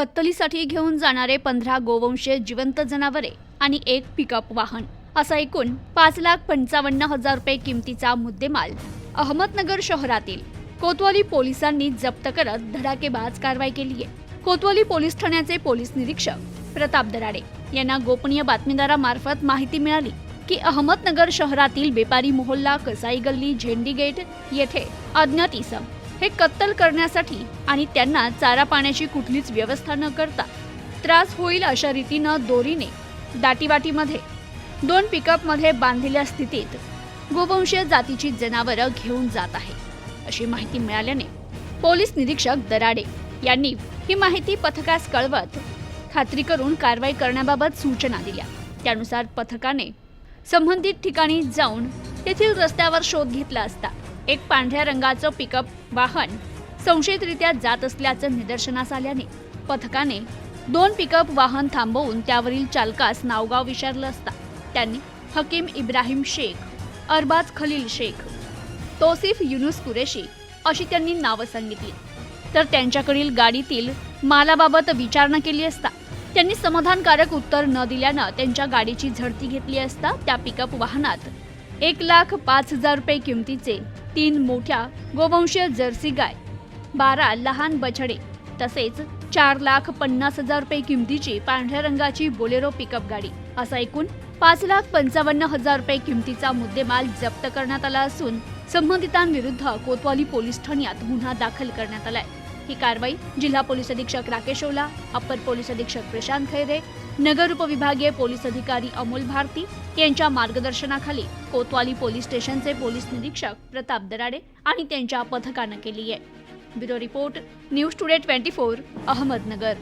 कत्तलीसाठी घेऊन जाणारे पंधरा गोवंशे जिवंत जनावरे आणि एक पिकअप वाहन. असा एकूण पाच लाख पंचावन्न हजार रुपये किमतीचा मुद्देमाल अहमदनगर शहरातील कोतवाली पोलिसांनी जप्त करत धडाकेबाज कारवाई केली आहे. कोतवाली पोलीस ठाण्याचे पोलीस निरीक्षक प्रताप दराडे यांना गोपनीय बातमीदारामार्फत माहिती मिळाली की अहमदनगर शहरातील बेपारी मोहल्ला कसाई गल्ली झेंडी गेट येथे अज्ञात इसम हे कत्तल करण्यासाठी आणि त्यांना चारा पाण्याची कुठलीच व्यवस्था न करता त्रास होईल अशा रीतीनं दोरीने दाटीवाटीमध्ये दोन पिकअपमध्ये बांधलेल्या स्थितीत गोवंशीय जातीची जनावरं घेऊन जात आहे अशी माहिती मिळाल्याने पोलीस निरीक्षक दराडे यांनी ही माहिती पथकास कळवत खात्री करून कारवाई करण्याबाबत सूचना दिल्या. त्यानुसार पथकाने संबंधित ठिकाणी जाऊन तेथील रस्त्यावर शोध घेतला असता एक पांढऱ्या रंगाचं पिकअप वाहन संशयितरित्या जात असल्याचं निदर्शनास आल्याने पथकाने दोन पिकअप वाहन थांबवून त्यावरील चालकास नावगाव विचारलं असता. त्यांनी हकीम इब्राहिम शेख अरबाज खलील शेख तोसिफ युनुस कुरेशी अशी त्यांनी नावं सांगितली. तर त्यांच्याकडील गाडीतील मालाबाबत विचारणा केली असता त्यांनी समाधानकारक उत्तर न दिल्यानं त्यांच्या गाडीची झडती घेतली असता त्या पिकअप वाहनात एक लाख पाच हजार रुपये किमतीचे तीन मोठ्या गोवंशीय जर्सी गाय बारा लहान बछडे तसेच चार लाख पन्नास हजार रुपये किमतीची पांढऱ्या रंगाची बोलेरो पिकअप गाडी. असा एकूण पाच लाख पंचावन्न हजार रुपये किमतीचा मुद्देमाल जप्त करण्यात आला असून संबंधितांविरुद्ध कोतवाली पोलीस ठाण्यात गुन्हा दाखल करण्यात आलाय. ही कारवाई जिल्हा पोलीस अधीक्षक राकेश ओला अप्पर पोलीस अधीक्षक प्रशांत खैरे नगर उपविभागीय पोलीस अधिकारी अमोल भारती यांच्या मार्गदर्शनाखाली कोतवाली पोलीस स्टेशनचे पोलीस निरीक्षक प्रताप दराडे आणि त्यांच्या पथकानं केली आहे. Bureau report news today twenty four Ahmednagar.